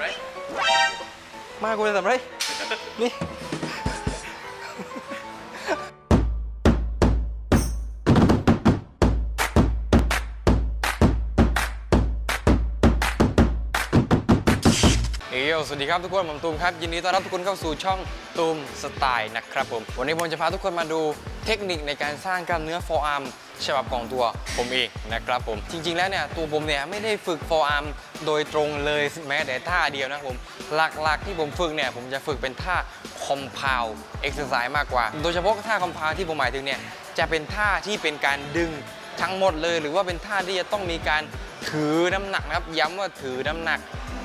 ไร มากูเลยทำไร นี่ เอ้ยสวัสดีครับทุกคน ผมตูมครับ ยินดีต้อนรับทุกคนเข้าสู่ช่องตูมสไตล์นะครับผม วันนี้ผมจะพาทุกคนมาดูเทคนิคในการสร้างกล้ามเนื้อ forearm ฉบับของตัวผมเองนะครับผม จริง ๆ แล้วเนี่ยตัวผมเนี่ยไม่ได้ฝึก forearm โดยตรงเลยแม้แต่ท่าเดียวนะครับผม หลักๆที่ผมฝึกเนี่ยผมจะฝึกเป็นท่า compound exercise มากกว่า โดยเฉพาะท่า compound ที่ผมหมายถึงเนี่ยจะเป็นท่าที่เป็นการดึงทั้งหมดเลย หรือว่าเป็นท่าที่จะต้องมีการถือน้ำหนักนะครับย้ำว่าถือน้ำหนัก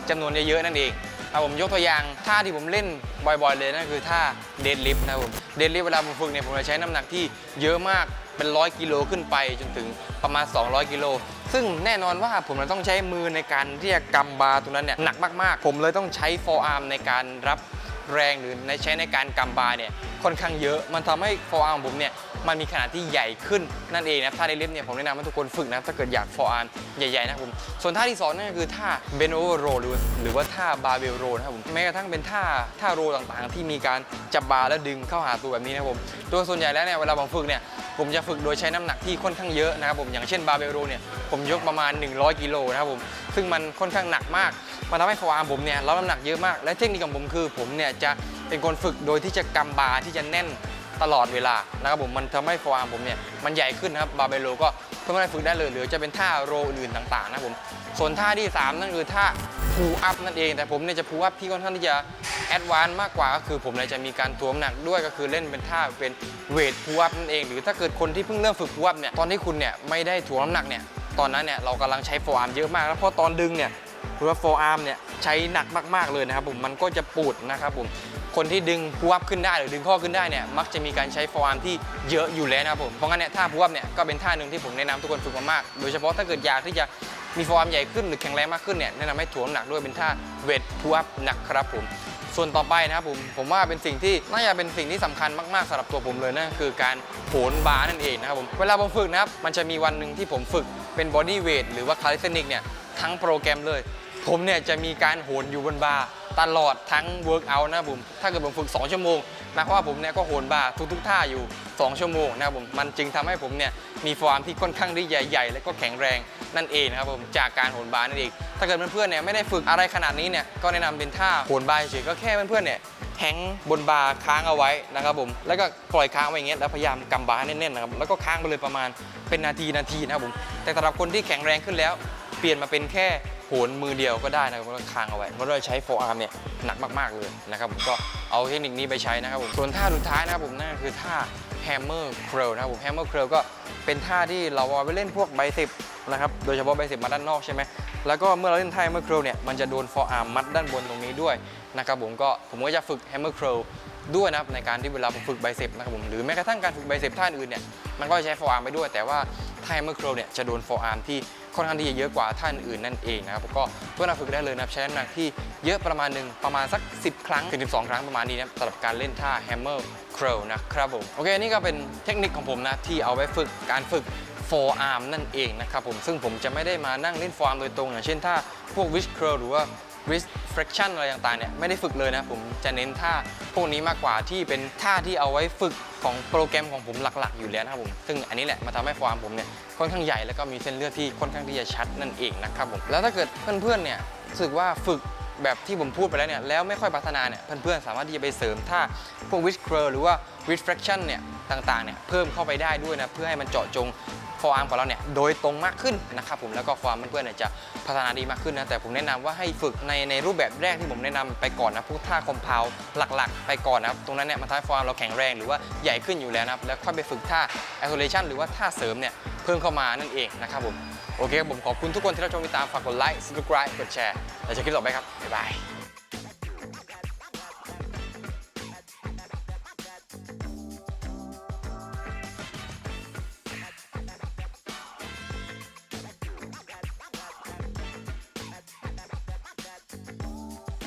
จำนวนเยอะๆนั่นเอง เอาผมยกตัวอย่างท่าที่ผมเล่นบ่อยๆเลยนั่นคือท่าเดดลิฟต์นะครับผมเดดลิฟต์เวลาผมฝึกเนี่ยผมจะใช้น้ำหนักที่เยอะมากเป็นร้อยกิโลขึ้นไปจนถึงประมาณ 200 กิโล ซึ่งแน่นอนว่าผมจะต้องใช้มือในการที่จะกำบาร์ตรงนั้นเนี่ยหนักมากๆ ผมเลยต้องใช้ forearm ในการรับ แรงหรือในใช้ในการกำบาร์เนี่ยค่อนข้างเยอะ มันทำให้ forearm ของผมเนี่ยมันมีขนาดที่ใหญ่ขึ้นนั่นเองนะท่าเดดลิฟต์เนี่ยผมแนะนำให้ทุกคนฝึกนะถ้าเกิดอยาก forearm ใหญ่ๆนะครับผมส่วนท่าที่สองนั่นก็คือท่า bend over row หรือหรือว่าท่า barbell row นะครับผมแม้กระทั่งเป็นท่าท่าโรต่างๆ ที่มีการจับบาร์แล้วดึงเข้าหาตัวแบบนี้นะครับผมตัวส่วนใหญ่แล้วเนี่ยเวลาผมฝึกเนี่ยผมจะฝึกโดยใช้น้ำหนักที่ค่อนข้างเยอะนะครับผมอย่างเช่น barbell row เนี่ยผมยกประมาณ 100 กิโลนะครับผมซึ่งมันค่อนข้างหนักมาก มันทำให้ forearm ผมเนี่ยรับน้ำหนักเยอะมาก และเทคนิคของผมคือผมเนี่ยจะเป็นคนฝึกโดยที่จะกำบาร์ที่จะแน่นตลอดเวลานะครับผมมันทำให้ฟอร์มผมเนี่ยมันใหญ่ขึ้นนะครับบาร์เบลโลก็เพื่อให้ฝึกได้เลย หรือจะเป็นท่าโรอื่นต่างๆนะผมส่วนท่าที่ 3 นั่นคือท่าพูอัพนั่นเอง แต่ผมเนี่ยจะพูอัพที่ค่อนข้างที่จะแอดวานซ์มากกว่าก็คือผมเนี่ยจะมีการถ่วงน้ำหนักด้วยก็คือเล่นเป็นท่าเป็นเวทพูอัพนั่นเอง หรือถ้าเกิดคนที่เพิ่งเริ่มฝึกพูอัพเนี่ยตอนที่คุณเนี่ยไม่ได้ถ่วงน้ำหนักเนี่ยตอนนั้นเนี่ยเรากำลังใช้ฟอร์มเยอะมาก แล้วพอตอนดึงเนี่ย หรือว่า forearm เนี่ยใช้หนักมากๆเลยนะครับผมมันก็จะปูดนะครับผมคนที่ดึงพูอัพขึ้นได้หรือดึงข้อขึ้นได้เนี่ยมักจะมีการใช้ forearm ที่เยอะอยู่แล้วนะครับผมเพราะงั้นเนี่ยท่าพูอัพเนี่ยก็เป็นท่าหนึ่งที่ผมแนะนำทุกคนฝึกมามาก โดยเฉพาะถ้าเกิดอยากที่จะมี forearm ใหญ่ขึ้นหรือแข็งแรงมากขึ้นเนี่ยแนะนำให้ถ่วงหนักด้วยเป็นท่าเวทพูอัพนะครับผมส่วนต่อไปนะครับผมผมว่าเป็นสิ่งที่น่าจะเป็นสิ่งที่สำคัญมากๆสำหรับตัวผมเลยนั่นคือการโหนบาร์นั่นเองนะครับผมเวลาผมฝึกนะครับมันจะมีวันหนึ่งที่ผมฝึกเป็นบอดี้เวทหรือว่าคาลิสเทนิกเนี่ยทั้งโปรแกรมเลย ผมเนี่ยจะมีการโหนอยู่บนบาร์ตลอดทั้งเวิร์กอัลนะครับผม ถ้าเกิดผมฝึก 2 ชั่วโมงหมายความว่าผมเนี่ยก็โหนบาร์ทุกๆท่าอยู่ 2 ชั่วโมงนะครับผม มันจึงทำให้ผมเนี่ยมีฟอร์มที่ค่อนข้างที่ใหญ่ ๆ และก็แข็งแรงนั่นเองนะครับผม จากการโหนบาร์นั่นเอง ถ้าเกิดเพื่อนๆเนี่ยไม่ได้ฝึกอะไรขนาดนี้เนี่ย ก็แนะนำเป็นท่าโหนบาร์เฉยก็แค่เพื่อนๆเนี่ยแฮงบนบาร์ค้างเอาไว้นะครับผม แล้วก็ปล่อยค้างไว้อย่างเงี้ยแล้วพยายามกำบาร์แน่นๆนะครับ แล้วก็ค้างไปเลยประมาณเป็นนาทีนาทีนะครับผม แต่สำหรับคนที่แข็งแรงขึ้นแล้ว เปลี่ยนมาเป็นแค่ หนมือเดียวก็ได้นะครับแล้วก็ค้างเอาไว้เพราะเราใช้โฟอาร์มเนี่ยหนักมากๆเลยนะครับผมก็เอาเทคนิคนี้ไปใช้นะครับผมส่วนท่าสุดท้ายนะครับผมนั่นคือท่า hammer curl นะครับผม hammer curl ก็เป็นท่าที่เราเอาไปเล่นพวกไบเซปนะครับโดยเฉพาะไบเซปมาด้านนอกใช่ไหมแล้วก็เมื่อเราเล่นท่า hammer curl เนี่ยมันจะโดน forearm มัดด้านบนตรงนี้ด้วยนะครับผมก็ผมก็จะฝึก hammer curl ด้วยนะครับในการที่เวลาผมฝึกไบเซปนะครับผมหรือแม้กระทั่งการฝึกไบเซปท่าอื่นเนี่ยมันก็ใช้ forearm ไปด้วย แต่ว่าท่า hammer curl เนี่ยจะโดน forearm ที่ ค่อนข้างที่จะเยอะกว่าท่านอื่นนั่นเองนะครับก็เพื่อนเราฝึกได้เลยนะครับใช้น้ำหนักที่เยอะประมาณหนึ่งประมาณสัก 10 ครั้งถึง12 ครั้งประมาณนี้นะสำหรับการเล่นท่า hammer curl นะครับผมโอเคนี่ก็เป็นเทคนิคของผมนะที่เอาไว้ฝึกการฝึก forearm นั่นเองนะครับผมซึ่งผมจะไม่ได้มานั่งเล่น forearm โดยตรงอย่างเช่นท่าพวก wrist curl หรือว่า wrist flexion อะไรต่างๆเนี่ยไม่ได้ฝึกเลยนะผมจะเน้นท่าพวกนี้มากกว่าที่เป็นท่าที่เอาไว้ฝึกของโปรแกรมของผมหลักๆ อยู่แล้วนะครับผมซึ่งอันนี้แหละมาทำให้ forearm ผมเนี่ยค่อนข้างใหญ่แล้วก็มีเส้นเลือดที่ค่อนข้างที่จะชัดนั่นเองนะครับผมแล้วถ้าเกิดเพื่อนๆเนี่ยรู้สึกว่าฝึกแบบที่ผมพูดไปแล้วเนี่ยแล้วไม่ค่อยพัฒนาเนี่ยเพื่อนๆสามารถที่จะไปเสริมท่าพวก wrist curl หรือว่า wrist flexion เนี่ยต่างๆเนี่ยเพิ่มเข้าไปได้ด้วยนะเพื่อให้มันเจาะจง forearm ของเราเนี่ยโดยตรงมากขึ้นนะครับผมแล้วก็ forearm เพื่อนๆเนี่ยจะพัฒนาดีมากขึ้นนะแต่ผมแนะนำว่าให้ฝึกในในรูปแบบแรกที่ผมแนะนำไปก่อนนะพวกท่าคอมเพลหลักๆ ไปก่อนนะครับตรงนั้นเนี่ยมันทำให้ forearm เราแข็งแรงหรือว่าใหญ่ขึ้นอยู่แล้วนะครับแล้วค่อยไปฝึกท่า isolation หรือว่าท่าเสริมเนี่ยเพิ่มเข้ามานั่นเองนะครับผมโอเคครับผมขอบคุณทุกคนที่รับชมติดตามฝากกดไลค์ subscribe กดแชร์แล้วเจอคลิปต่อไปครับบ๊ายบาย